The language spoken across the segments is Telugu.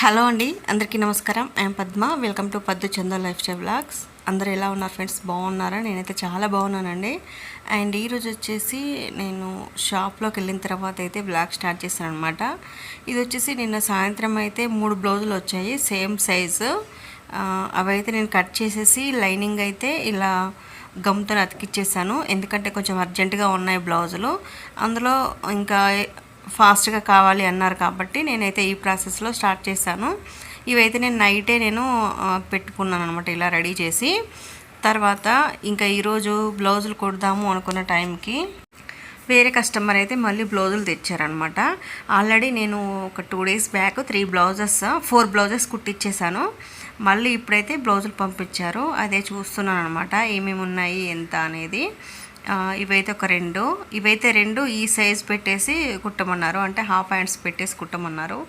హలో అండి అందరికీ నమస్కారం. ఐఎమ్ పద్మ. వెల్కమ్ టు పద్దు చంద లైఫ్ స్టైల్ బ్లాగ్స్. అందరూ ఎలా ఉన్నారు ఫ్రెండ్స్? బాగున్నారా? నేనైతే చాలా బాగున్నానండి. అండ్ ఈరోజు వచ్చేసి నేను షాప్లోకి వెళ్ళిన తర్వాత అయితే బ్లాగ్ స్టార్ట్ చేశాను అనమాట ఇది వచ్చేసి నిన్న సాయంత్రం అయితే మూడు బ్లౌజులు వచ్చాయి సేమ్ సైజు. అవైతే నేను కట్ చేసేసి లైనింగ్ అయితే ఇలా గమ్తో అతికిచ్చేసాను. ఎందుకంటే కొంచెం అర్జెంటుగా ఉన్నాయి బ్లౌజులు. అందులో ఇంకా ఫాస్ట్గా కావాలి అన్నారు కాబట్టి నేనైతే ఈ ప్రాసెస్లో స్టార్ట్ చేశాను. ఇవైతే నేను నైటే నేను పెట్టుకున్నాను అనమాట ఇలా రెడీ చేసి. తర్వాత ఇంకా ఈరోజు బ్లౌజులు కుడదాము అనుకున్న టైంకి వేరే కస్టమర్ అయితే మళ్ళీ బ్లౌజులు తెచ్చారనమాట ఆల్రెడీ నేను ఒక two days back three blouses four blouses కుట్టిచ్చేసాను. మళ్ళీ ఇప్పుడైతే బ్లౌజులు పంపించారు. అదే చూస్తున్నాను అనమాట ఏమేమి ఉన్నాయి ఎంత అనేది. ఇవైతే ఒక రెండు. ఇవైతే రెండు ఈ సైజ్ పెట్టేసి కుట్టమన్నారు. అంటే హాఫ్ హ్యాండ్స్ పెట్టేసి కుట్టమన్నారు.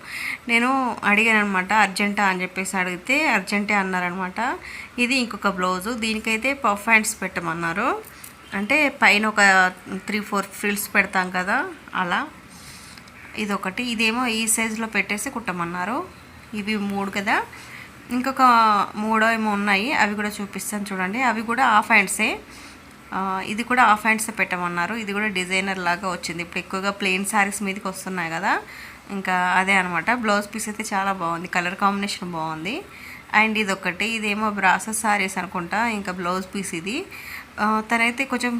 నేను అడిగాను అనమాట అర్జెంటా? అని చెప్పేసి అడిగితే అర్జెంటే అన్నారనమాట ఇది ఇంకొక బ్లౌజు దీనికైతే పఫ్ హ్యాండ్స్ పెట్టమన్నారు. అంటే పైన ఒక త్రీ ఫోర్ ఫ్రిల్స్ పెడతాం కదా అలా. ఇదొకటి. ఇదేమో ఈ సైజులో పెట్టేసి కుట్టమన్నారు. ఇవి మూడు కదా. ఇంకొక మూడో ఏమో ఉన్నాయి. అవి కూడా చూపిస్తాను చూడండి. అవి కూడా హాఫ్ హ్యాండ్సే ఇది కూడా హాఫ్ హ్యాండ్స్ పెట్టమన్నారు. ఇది కూడా డిజైనర్ లాగా వచ్చింది. ఇప్పుడు ఎక్కువగా ప్లెయిన్ శారీస్ మీదకి వస్తున్నాయి కదా. ఇంకా అదే అనమాట బ్లౌజ్ పీస్ అయితే చాలా బాగుంది. కలర్ కాంబినేషన్ బాగుంది. అండ్ ఇది ఒకటి ఇదేమో బ్రాసెస్ శారీస్ అనుకుంటా. ఇంకా బ్లౌజ్ పీస్ ఇది. తనైతే కొంచెం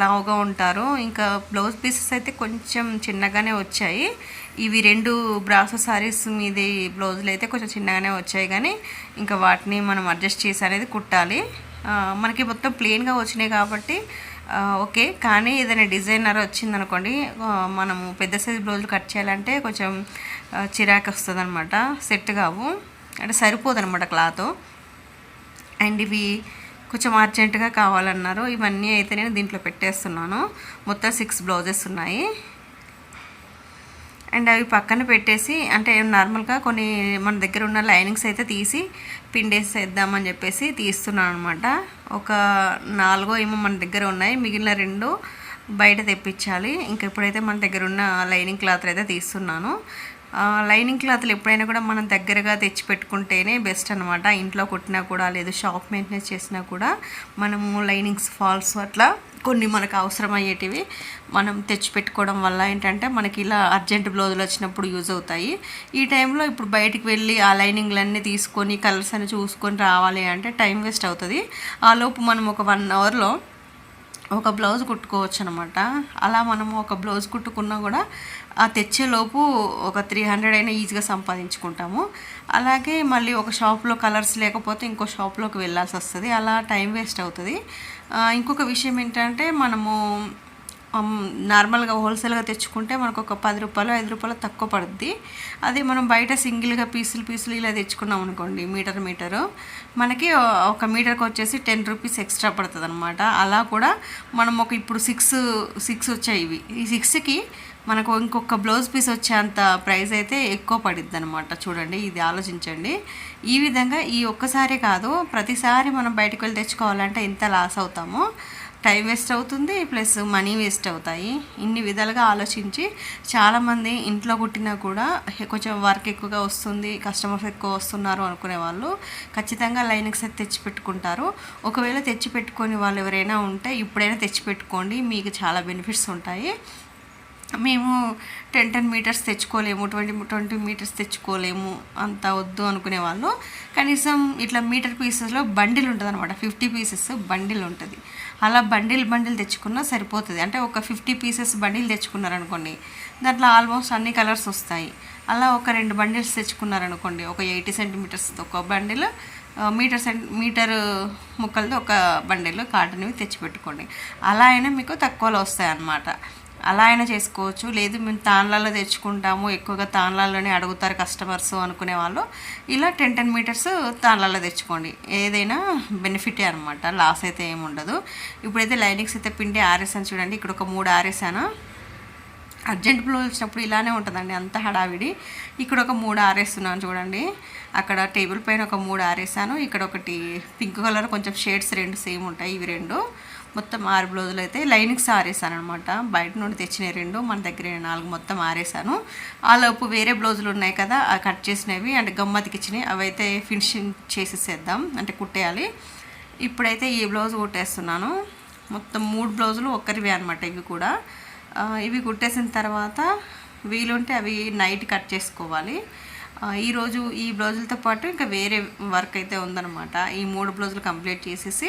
లావుగా ఉంటారు. ఇంకా బ్లౌజ్ పీసెస్ అయితే కొంచెం చిన్నగానే వచ్చాయి. ఇవి రెండు బ్రాసో సారీస్ మీది బ్లౌజులు అయితే కొంచెం చిన్నగానే వచ్చాయి. కానీ ఇంకా వాటిని మనం అడ్జస్ట్ చేసి అనేది కుట్టాలి. మనకి మొత్తం ప్లెయిన్గా వచ్చినాయి కాబట్టి ఓకే. కానీ ఏదైనా డిజైనర్ వచ్చిందనుకోండి అనుకోండి మనము పెద్ద సైజ్ బ్లౌజులు కట్ చేయాలంటే కొంచెం చిరాకు వస్తుంది అనమాట సెట్ కావు. అంటే సరిపోదు అనమాట క్లాత్ అండ్ ఇవి కొంచెం అర్జెంటుగా కావాలన్నారు. ఇవన్నీ అయితే నేను దీంట్లో పెట్టేస్తున్నాను. మొత్తం సిక్స్ బ్లౌజెస్ ఉన్నాయి. అండ్ అవి పక్కన పెట్టేసి అంటే నార్మల్గా కొన్ని మన దగ్గర ఉన్న లైనింగ్స్ అయితే తీసి పిండేసేద్దామని చెప్పేసి తీస్తున్నాను అనమాట ఒక నాలుగో ఏమో మన దగ్గర ఉన్నాయి. మిగిలిన రెండు బయట తెప్పించాలి. ఇంకా ఇప్పుడైతే మన దగ్గర ఉన్న లైనింగ్ క్లాత్ అయితే తీస్తున్నాను. లైనింగ్ క్లాత్లు ఎప్పుడైనా కూడా మనం దగ్గరగా తెచ్చి పెట్టుకుంటేనే బెస్ట్ అనమాట ఇంట్లో కుట్టినా కూడా లేదు షాప్ మెయింటెనెన్స్ చేసినా కూడా మనము లైనింగ్స్ ఫాల్స్ అట్లా కొన్ని మనకు అవసరమయ్యేటివి మనం తెచ్చి పెట్టుకోవడం వల్ల ఏంటంటే మనకి ఇలా అర్జెంట్ బ్లౌజులు వచ్చినప్పుడు యూజ్ అవుతాయి. ఈ టైంలో ఇప్పుడు బయటికి వెళ్ళి ఆ లైనింగ్లన్నీ తీసుకొని కలర్స్ అని చూసుకొని రావాలి అంటే టైం వేస్ట్ అవుతుంది. ఆ లోపు మనం ఒక వన్ అవర్లో ఒక బ్లౌజ్ కుట్టుకోవచ్చు అనమాట అలా మనము ఒక బ్లౌజ్ కుట్టుకున్నా కూడా ఆ తెచ్చేలోపు ఒక త్రీ హండ్రెడ్ అయినా ఈజీగా సంపాదించుకుంటాము. అలాగే మళ్ళీ ఒక షాప్లో కలర్స్ లేకపోతే ఇంకో షాప్లోకి వెళ్ళాల్సి వస్తుంది. అలా టైం వేస్ట్ అవుతుంది. ఇంకొక విషయం ఏంటంటే మనము నార్మల్గా హోల్సేల్గా తెచ్చుకుంటే మనకు ఒక పది రూపాయలు ఐదు రూపాయలు తక్కువ పడుద్ది. అదే మనం బయట సింగిల్గా పీసులు పీసులు ఇలా తెచ్చుకున్నాం అనుకోండి మీటర్ మీటరు. మనకి ఒక మీటర్కి వచ్చేసి టెన్ రూపీస్ ఎక్స్ట్రా పడుతుంది అనమాట అలా కూడా మనం ఒక ఇప్పుడు సిక్స్ సిక్స్ వచ్చాయి ఇవి. ఈ సిక్స్కి మనకు ఇంకొక బ్లౌజ్ పీస్ వచ్చేంత ప్రైస్ అయితే ఎక్కువ పడిద్ది అనమాట చూడండి ఇది ఆలోచించండి. ఈ విధంగా ఈ ఒక్కసారి కాదు ప్రతిసారి మనం బయటకు వెళ్ళి తెచ్చుకోవాలంటే ఎంత లాస్ అవుతామో. టైం వేస్ట్ అవుతుంది ప్లస్ మనీ వేస్ట్ అవుతాయి. ఇన్ని విధాలుగా ఆలోచించి చాలామంది ఇంట్లో కుట్టినా కూడా కొంచెం వర్క్ ఎక్కువగా వస్తుంది కస్టమర్స్ ఎక్కువ వస్తున్నారు అనుకునే వాళ్ళు ఖచ్చితంగా లైనింగ్స్ అయితే తెచ్చిపెట్టుకుంటారు ఒకవేళ తెచ్చిపెట్టుకొని వాళ్ళు ఎవరైనా ఉంటే ఇప్పుడైనా తెచ్చిపెట్టుకోండి మీకు చాలా బెనిఫిట్స్ ఉంటాయి. మేము టెన్ టెన్ మీటర్స్ తెచ్చుకోలేము ట్వంటీ ట్వంటీ మీటర్స్ తెచ్చుకోలేము అంత వద్దు అనుకునే వాళ్ళు. కనీసం ఇట్లా మీటర్ పీసెస్లో బండిల్ ఉంటుంది అనమాట ఫిఫ్టీ పీసెస్ బండిల్ ఉంటుంది. అలా బండిల్ బండిల్ తెచ్చుకున్నా సరిపోతుంది. అంటే ఒక ఫిఫ్టీ పీసెస్ బండిల్ తెచ్చుకున్నారనుకోండి దాంట్లో ఆల్మోస్ట్ అన్ని కలర్స్ వస్తాయి. అలా ఒక రెండు బండిల్స్ తెచ్చుకున్నారనుకోండి ఒక ఎయిటీ సెంటీమీటర్స్ ఒక బండిల్ మీటర్ సెంట్ మీటర్ ముక్కలతో ఒక బండిల్ కాటన్వి తెచ్చిపెట్టుకోండి. అలా అయినా మీకు తక్కువలో వస్తాయి అన్నమాట అలా అయినా చేసుకోవచ్చు. లేదు మేము తాన్లలో తెచ్చుకుంటాము. ఎక్కువగా తాన్లలోనే అడుగుతారు కస్టమర్స్ అనుకునే వాళ్ళు. ఇలా టెన్ టెన్ మీటర్స్ తాన్లలో తెచ్చుకోండి. ఏదైనా బెనిఫిటే అనమాట లాస్ అయితే ఏమి ఉండదు. ఇప్పుడైతే లైనింగ్స్ అయితే పిండి ఆరేసాను చూడండి. ఇక్కడ ఒక మూడు ఆరేసాను. అర్జెంట్ బ్లౌజ్ వచ్చినప్పుడు ఇలానే ఉంటుందండి. అంత హడావిడి. ఇక్కడ ఒక మూడు ఆరేస్తున్నాను చూడండి. అక్కడ టేబుల్ పైన ఒక మూడు ఆరేసాను. ఇక్కడ ఒకటి పింక్ కలర్ కొంచెం షేడ్స్ రెండు సేమ్ ఉంటాయి. ఇవి రెండు. మొత్తం ఆరు బ్లౌజులు అయితే లైనింగ్స్ ఆరేసాను అనమాట బయట నుండి తెచ్చిన రెండు మన దగ్గర నాలుగు మొత్తం ఆరేసాను. ఆ లోపు వేరే బ్లౌజులు ఉన్నాయి కదా ఆ కట్ చేసినవి అంటే గమ్మతికి ఇచ్చినవి. అవి అయితే ఫినిషింగ్ చేసేసేద్దాం అంటే కుట్టేయాలి. ఇప్పుడైతే ఈ బ్లౌజ్ కుట్టేస్తున్నాను. మొత్తం మూడు బ్లౌజులు ఒక్కరివే అనమాట ఇవి కూడా. ఇవి కుట్టేసిన తర్వాత వీలుంటే అవి నైట్ కట్ చేసుకోవాలి. ఈరోజు ఈ బ్లౌజులతో పాటు ఇంకా వేరే వర్క్ అయితే ఉందన్నమాట. ఈ మూడు బ్లౌజులు కంప్లీట్ చేసేసి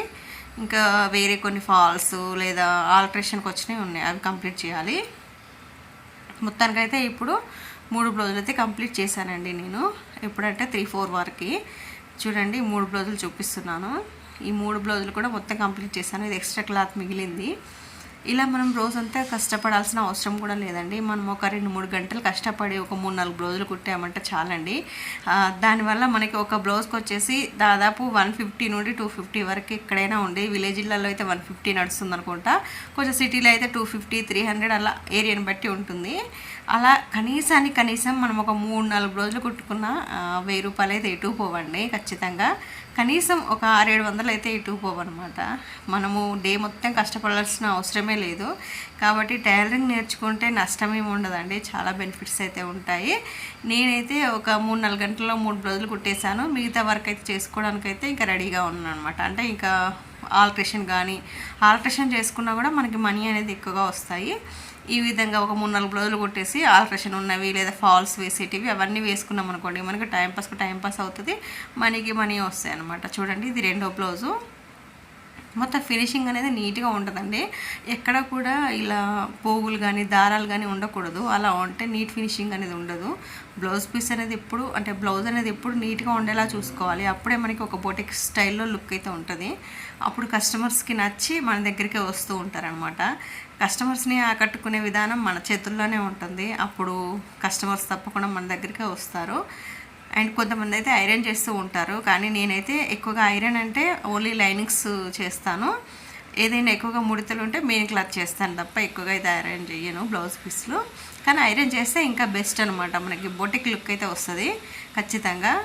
ఇంకా వేరే కొన్ని ఫాల్స్ లేదా ఆల్ట్రేషన్కి వచ్చినవి ఉన్నాయి. అవి కంప్లీట్ చేయాలి. మొత్తానికైతే ఇప్పుడు మూడు బ్లౌజులు అయితే కంప్లీట్ చేశానండి నేను. ఎప్పుడంటే త్రీ ఫోర్ వరకు. చూడండి మూడు బ్లౌజులు చూపిస్తున్నాను. ఈ మూడు బ్లౌజులు కూడా మొత్తం కంప్లీట్ చేశాను. ఇది ఎక్స్ట్రా క్లాత్ మిగిలింది. ఇలా మనం రోజంతా కష్టపడాల్సిన అవసరం కూడా లేదండి. మనం ఒక రెండు మూడు గంటలు కష్టపడి ఒక మూడు నాలుగు బ్లౌజులు కుట్టామంటే చాలండి. దానివల్ల మనకి ఒక బ్లౌజ్కి వచ్చేసి దాదాపు వన్ ఫిఫ్టీ నుండి టూ ఫిఫ్టీ వరకు ఎక్కడైనా ఉండి విలేజ్లలో అయితే వన్ ఫిఫ్టీ నడుస్తుంది అనుకుంటా కొంచెం సిటీలో అయితే టూ ఫిఫ్టీ త్రీ హండ్రెడ్ అలా ఏరియాని బట్టి ఉంటుంది. అలా కనీసానికి కనీసం మనం ఒక మూడు నాలుగు బ్లౌజులు కుట్టుకున్న వెయ్యి రూపాయలు అయితే ఎటు పోవండి ఖచ్చితంగా. కనీసం ఒక ఆరేడు వందలు అయితే ఇటు పోవన్నమాట. మనము డే మొత్తం కష్టపడాల్సిన అవసరమే లేదు. కాబట్టి టైలరింగ్ నేర్చుకుంటే నష్టమేమి ఉండదండి. చాలా బెనిఫిట్స్ అయితే ఉంటాయి. నేనైతే ఒక మూడు నాలుగు గంటల్లో మూడు బ్లౌజులు కుట్టేశాను. మిగతా వర్క్ అయితే చేసుకోవడానికి అయితే ఇంకా రెడీగా ఉన్నాను అనమాట అంటే ఇంకా ఆల్ట్రేషన్ కానీ ఆల్ట్రేషన్ చేసుకున్నా కూడా మనకి మనీ అనేది ఎక్కువగా వస్తాయి. ఈ విధంగా ఒక మూడు నాలుగు బ్లౌజులు కొట్టేసి ఆల్ట్రేషన్ ఉన్నవి లేదా ఫాల్స్ వేసేటివి అవన్నీ వేసుకున్నాం అనుకోండి మనకి టైంపాస్కి టైంపాస్ టైం పాస్ అవుతుంది మనీకి మనీ వస్తాయి అనమాట చూడండి ఇది రెండో బ్లౌజు. మొత్తం ఫినిషింగ్ అనేది నీట్గా ఉంటుందండి. ఎక్కడ కూడా ఇలా పోగులు కానీ దారాలు కానీ ఉండకూడదు. అలా ఉంటే నీట్ ఫినిషింగ్ అనేది ఉండదు. బ్లౌజ్ పీస్ అనేది ఎప్పుడు అంటే బ్లౌజ్ అనేది ఎప్పుడు నీట్గా ఉండేలా చూసుకోవాలి. అప్పుడే మనకి ఒక బొటిక్ స్టైల్లో లుక్ అయితే ఉంటుంది. అప్పుడు కస్టమర్స్కి నచ్చి మన దగ్గరికే వస్తూ ఉంటారనమాట కస్టమర్స్ని ఆకట్టుకునే విధానం మన చేతుల్లోనే ఉంటుంది. అప్పుడు కస్టమర్స్ తప్పకుండా మన దగ్గరికే వస్తారు. అండ్ కొంతమంది అయితే ఐరన్ చేస్తూ ఉంటారు. కానీ నేనైతే ఎక్కువగా ఐరన్ అంటే ఓన్లీ లైనింగ్స్ చేస్తాను. ఏదైనా ఎక్కువగా ముడతలు ఉంటే మెయిన్ క్లాత్ చేస్తాను తప్ప ఎక్కువగా అయితే ఐరన్ చేయను బ్లౌజ్ పీస్లు. కానీ ఐరన్ చేస్తే ఇంకా బెస్ట్ అనమాట మనకి బొటిక్ లుక్ అయితే వస్తుంది ఖచ్చితంగా.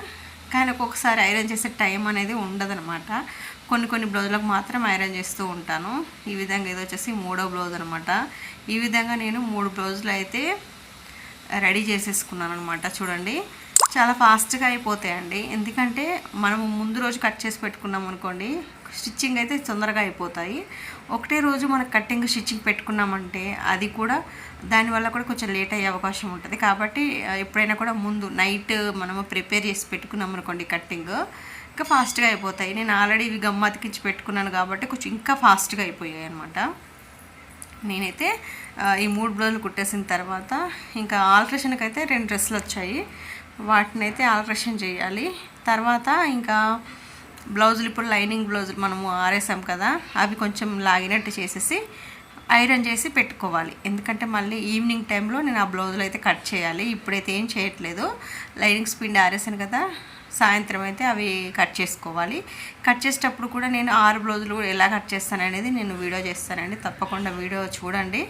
కానీ ఒక్కొక్కసారి ఐరన్ చేసే టైం అనేది ఉండదనమాట కొన్ని కొన్ని బ్లౌజులకు మాత్రం ఐరన్ చేస్తూ ఉంటాను. ఈ విధంగా ఇది వచ్చేసి మూడో బ్లౌజ్ అనమాట ఈ విధంగా నేను మూడు బ్లౌజులు అయితే రెడీ చేసేసుకున్నాను అనమాట చూడండి చాలా ఫాస్ట్గా అయిపోతాయండి. ఎందుకంటే మనము ముందు రోజు కట్ చేసి పెట్టుకున్నాం అనుకోండి స్టిచ్చింగ్ అయితే తొందరగా అయిపోతాయి. ఒకటే రోజు మనం కట్టింగ్ స్టిచ్చింగ్ పెట్టుకున్నామంటే అది కూడా దానివల్ల కూడా కొంచెం లేట్ అయ్యే అవకాశం ఉంటుంది. కాబట్టి ఎప్పుడైనా కూడా ముందు నైట్ మనము ప్రిపేర్ చేసి పెట్టుకున్నాం అనుకోండి కట్టింగ్ ఇంకా ఫాస్ట్గా అయిపోతాయి. నేను ఆల్రెడీ ఇవి గమ్మ అతికించి పెట్టుకున్నాను కాబట్టి కొంచెం ఇంకా ఫాస్ట్గా అయిపోయాయి అనమాట నేనైతే ఈ మూడు బ్లౌజులు కుట్టేసిన తర్వాత ఇంకా ఆల్ట్రేషన్కి అయితే రెండు డ్రెస్సులు వచ్చాయి. వాటిని అయితే ఆల్ట్రేషన్ చేయాలి. తర్వాత ఇంకా బ్లౌజులు ఇప్పుడు లైనింగ్ బ్లౌజులు మనము ఆరేసాం కదా అవి కొంచెం లాగినట్టు చేసేసి ఐరన్ చేసి పెట్టుకోవాలి. ఎందుకంటే మళ్ళీ ఈవినింగ్ టైంలో నేను ఆ బ్లౌజులు అయితే కట్ చేయాలి. ఇప్పుడైతే ఏం చేయట్లేదు. లైనింగ్స్ పిండి ఆరేసాను కదా సాయంత్రం అయితే అవి కట్ చేసుకోవాలి. కట్ చేసేటప్పుడు కూడా నేను ఆరు బ్లౌజులు కూడా ఎలా కట్ చేస్తాననేది నేను వీడియో చేస్తానండి. తప్పకుండా వీడియో చూడండి.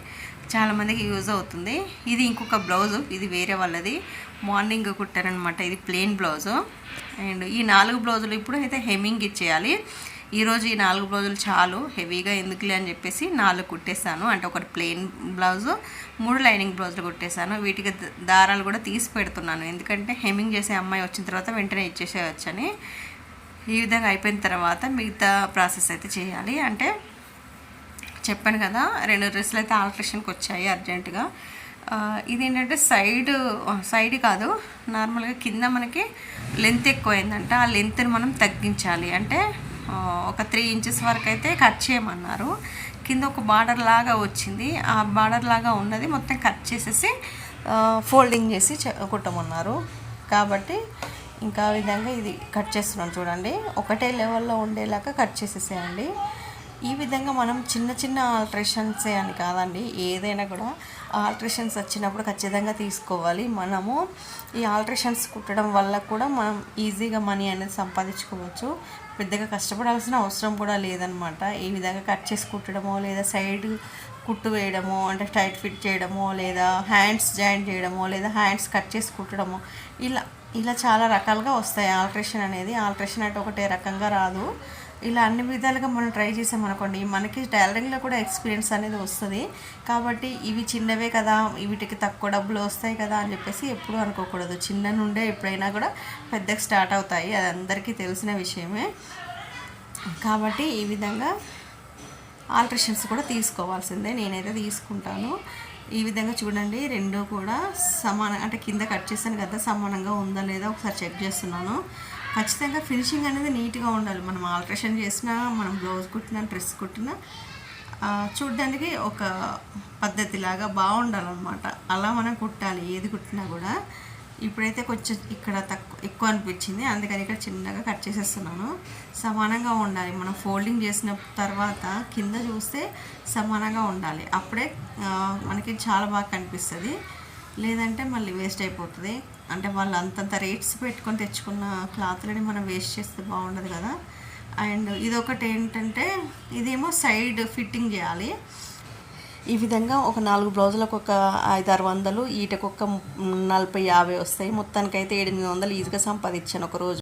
చాలామందికి యూజ్ అవుతుంది. ఇది ఇంకొక బ్లౌజు ఇది వేరే వాళ్ళది. మార్నింగ్ కుట్టారనమాట ఇది ప్లెయిన్ బ్లౌజు. అండ్ ఈ నాలుగు బ్లౌజులు ఇప్పుడు అయితే హెమ్మింగ్ ఇచ్చేయాలి. ఈరోజు ఈ నాలుగు బ్లౌజులు చాలు హెవీగా ఎందుకులే అని చెప్పేసి నాలుగు కుట్టేశాను. అంటే ఒకటి ప్లెయిన్ బ్లౌజు మూడు లైనింగ్ బ్లౌజులు కుట్టేశాను. వీటికి దారాలు కూడా తీసి పెడుతున్నాను. ఎందుకంటే హెమ్మింగ్ చేసే అమ్మాయి వచ్చిన తర్వాత వెంటనే ఇచ్చేసేయచ్చని ఈ విధంగా అయిపోయిన తర్వాత మిగతా ప్రాసెస్ అయితే చేయాలి. అంటే చెప్పాను కదా రెండు డ్రెస్సులు అయితే ఆల్ట్రేషన్కి వచ్చాయి అర్జెంటుగా. ఇది ఇదేంటంటే సైడ్ సైడ్ కాదు నార్మల్గా కింద మనకి లెంత్ ఎక్కువైందంట. ఆ లెంత్ని మనం తగ్గించాలి. అంటే ఒక త్రీ ఇంచెస్ వరకు అయితే కట్ చేయమన్నారు. కింద ఒక బార్డర్ లాగా వచ్చింది. ఆ బార్డర్ లాగా ఉన్నది మొత్తం కట్ చేసేసి ఫోల్డింగ్ చేసి చె- కుట్టమన్నారు. కాబట్టి ఇంకా విధంగా ఇది కట్ చేస్తున్నాం చూడండి. ఒకటే లెవెల్లో ఉండేలాగా కట్ చేసేసేయండి. ఈ విధంగా మనం చిన్న చిన్న ఆల్ట్రేషన్సే అని కాదండి. ఏదైనా కూడా ఆల్ట్రేషన్స్ వచ్చినప్పుడు ఖచ్చితంగా తీసుకోవాలి. మనము ఈ ఆల్ట్రేషన్స్ కుట్టడం వల్ల కూడా మనం ఈజీగా మనీ అనేది సంపాదించుకోవచ్చు. పెద్దగా కష్టపడాల్సిన అవసరం కూడా లేదనమాట. ఈ విధంగా కట్ చేసి కుట్టడమో లేదా సైడ్ కుట్టు వేయడమో అంటే టైట్ ఫిట్ చేయడమో లేదా హ్యాండ్స్ జాయింట్ చేయడమో లేదా హ్యాండ్స్ కట్ చేసి కుట్టడమో ఇలా ఇలా చాలా రకాలుగా వస్తాయి. ఆల్ట్రేషన్ అనేది ఆల్ట్రేషన్ అంటే ఒకటే రకంగా రాదు. ఇలా అన్ని విధాలుగా మనం ట్రై చేసామనుకోండి మనకి టైలరింగ్లో కూడా ఎక్స్పీరియన్స్ అనేది వస్తుంది. కాబట్టి ఇవి చిన్నవే కదా వీటికి తక్కువ డబ్బులు వస్తాయి కదా అని చెప్పేసి ఎప్పుడు అనుకోకూడదు. చిన్న నుండే ఎప్పుడైనా కూడా పెద్దగా స్టార్ట్ అవుతాయి అది అందరికీ తెలిసిన విషయమే. కాబట్టి ఈ విధంగా ఆల్ట్రేషన్స్ కూడా తీసుకోవాల్సిందే నేనైతే తీసుకుంటాను. ఈ విధంగా చూడండి రెండు కూడా సమానం అంటే కింద కట్ చేశాను కదా సమానంగా ఉందా లేదా ఒకసారి చెక్ చేస్తున్నాను. ఖచ్చితంగా ఫినిషింగ్ అనేది నీట్గా ఉండాలి. మనం ఆల్ట్రేషన్ చేసినా మనం బ్లౌజ్ కుట్టినా డ్రెస్ కుట్టినా చూడడానికి ఒక పద్ధతిలాగా బాగుండాలన్నమాట. అలా మనం కుట్టాలి. ఏది కుట్టినా కూడా. ఇప్పుడైతే కొంచెం ఇక్కడ తక్కువ ఎక్కువ అనిపించింది. అందుకని ఇక్కడ చిన్నగా కట్ చేసేస్తున్నాను. సమానంగా ఉండాలి. మనం ఫోల్డింగ్ చేసిన తర్వాత కింద చూస్తే సమానంగా ఉండాలి. అప్పుడే మనకి చాలా బాగా కనిపిస్తుంది. లేదంటే మళ్ళీ వేస్ట్ అయిపోతుంది. అంటే వాళ్ళు అంతంత రేట్స్ పెట్టుకొని తెచ్చుకున్న క్లాత్లని మనం వేస్ట్ చేస్తే బాగుండదు కదా. అండ్ ఇదొకటి ఏంటంటే ఇదేమో సైడ్ ఫిట్టింగ్ చేయాలి. ఈ విధంగా ఒక నాలుగు బ్లౌజులకు ఒక ఐదారు వందలు ఈటకు ఒక నలభై యాభై వస్తాయి. మొత్తానికైతే ఎనిమిది వందలు ఈజీగా సంపాదించాను ఒక రోజు.